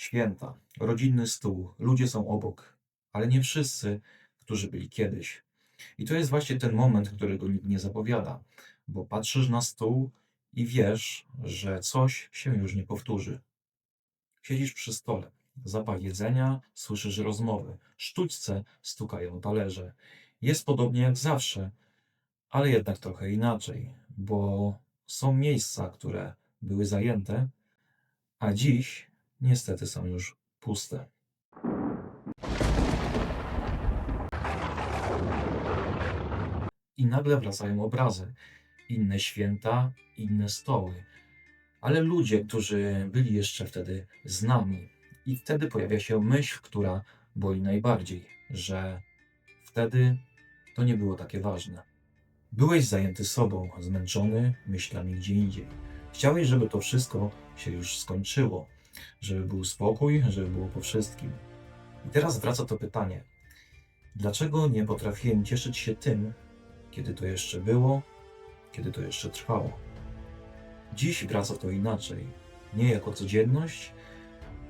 Święta, rodzinny stół, ludzie są obok, ale nie wszyscy, którzy byli kiedyś. I to jest właśnie ten moment, którego nikt nie zapowiada, bo patrzysz na stół i wiesz, że coś się już nie powtórzy. Siedzisz przy stole, zapach jedzenia, słyszysz rozmowy, sztućce stukają talerze. Jest podobnie jak zawsze, ale jednak trochę inaczej, bo są miejsca, które były zajęte, a dziś niestety są już puste. I nagle wracają obrazy, inne święta, inne stoły, ale ludzie, którzy byli jeszcze wtedy z nami. I wtedy pojawia się myśl, która boli najbardziej, że wtedy to nie było takie ważne. Byłeś zajęty sobą, zmęczony myślami gdzie indziej. Chciałeś, żeby to wszystko się już skończyło, żeby był spokój, żeby było po wszystkim. I teraz wraca to pytanie: dlaczego nie potrafiłem cieszyć się tym, kiedy to jeszcze było, kiedy to jeszcze trwało? Dziś wraca to inaczej. Nie jako codzienność,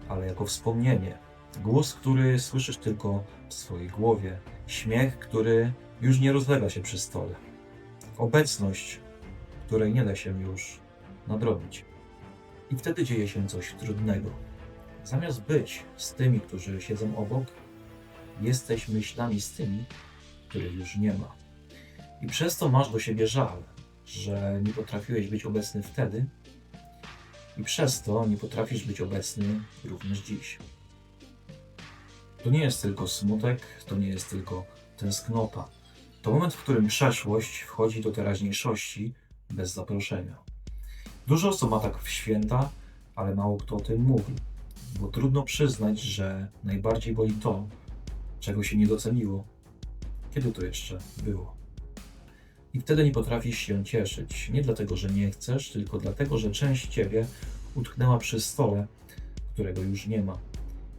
ale jako wspomnienie. Głos, który słyszysz tylko w swojej głowie. Śmiech, który już nie rozlega się przy stole. Obecność, której nie da się już nadrobić. I wtedy dzieje się coś trudnego. Zamiast być z tymi, którzy siedzą obok, jesteś myślami z tymi, których już nie ma. I przez to masz do siebie żal, że nie potrafiłeś być obecny wtedy, i przez to nie potrafisz być obecny również dziś. To nie jest tylko smutek, to nie jest tylko tęsknota. To moment, w którym przeszłość wchodzi do teraźniejszości bez zaproszenia. Dużo osób ma tak w święta, ale mało kto o tym mówi, bo trudno przyznać, że najbardziej boli to, czego się nie doceniło, kiedy to jeszcze było. I wtedy nie potrafisz się cieszyć. Nie dlatego, że nie chcesz, tylko dlatego, że część ciebie utknęła przy stole, którego już nie ma.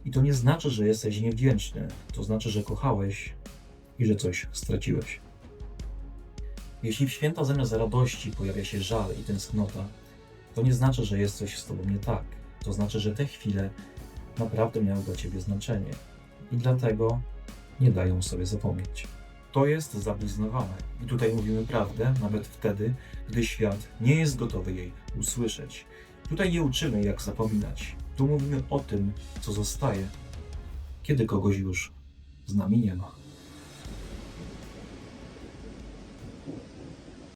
I to nie znaczy, że jesteś niewdzięczny. To znaczy, że kochałeś i że coś straciłeś. Jeśli w święta zamiast radości pojawia się żal i tęsknota, to nie znaczy, że jest coś z tobą nie tak. To znaczy, że te chwile naprawdę miały dla ciebie znaczenie. I dlatego nie dają sobie zapomnieć. To jest zabliznowane. I tutaj mówimy prawdę, nawet wtedy, gdy świat nie jest gotowy jej usłyszeć. Tutaj nie uczymy, jak zapominać. Tu mówimy o tym, co zostaje, kiedy kogoś już z nami nie ma.